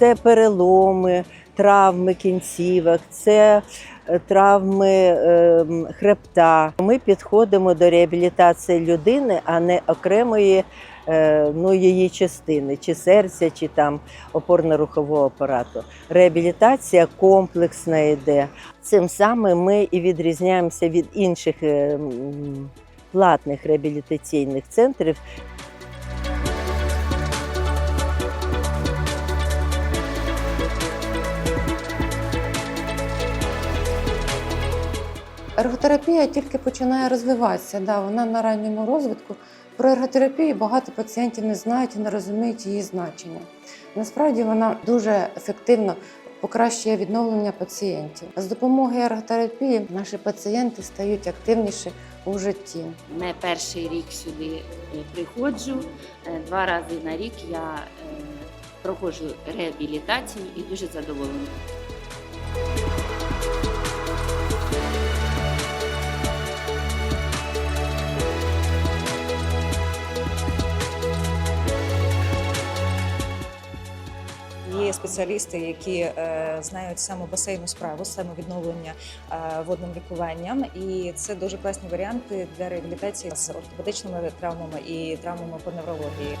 це переломи, травми кінцівок, це е, травми ем, хребта. Ми підходимо до реабілітації людини, а не окремої е, ну, її частини, чи серця, чи там опорно-рухового апарату. Реабілітація комплексна йде. Цим самим ми і відрізняємося від інших е, платних реабілітаційних центрів. Ерготерапія тільки починає розвиватися. Да, вона на ранньому розвитку. Про ерготерапію багато пацієнтів не знають і не розуміють її значення. Насправді вона дуже ефективно покращує відновлення пацієнтів. З допомогою ерготерапії наші пацієнти стають активніші у житті. Не перший рік сюди е, приходжу. Е, Два рази на рік я е, проходжу реабілітацію і дуже задоволена. Є спеціалісти, які е, знають саме басейну справу, саме відновлення е, водним лікуванням, і це дуже класні варіанти для реабілітації з ортопедичними травмами і травмами по неврології.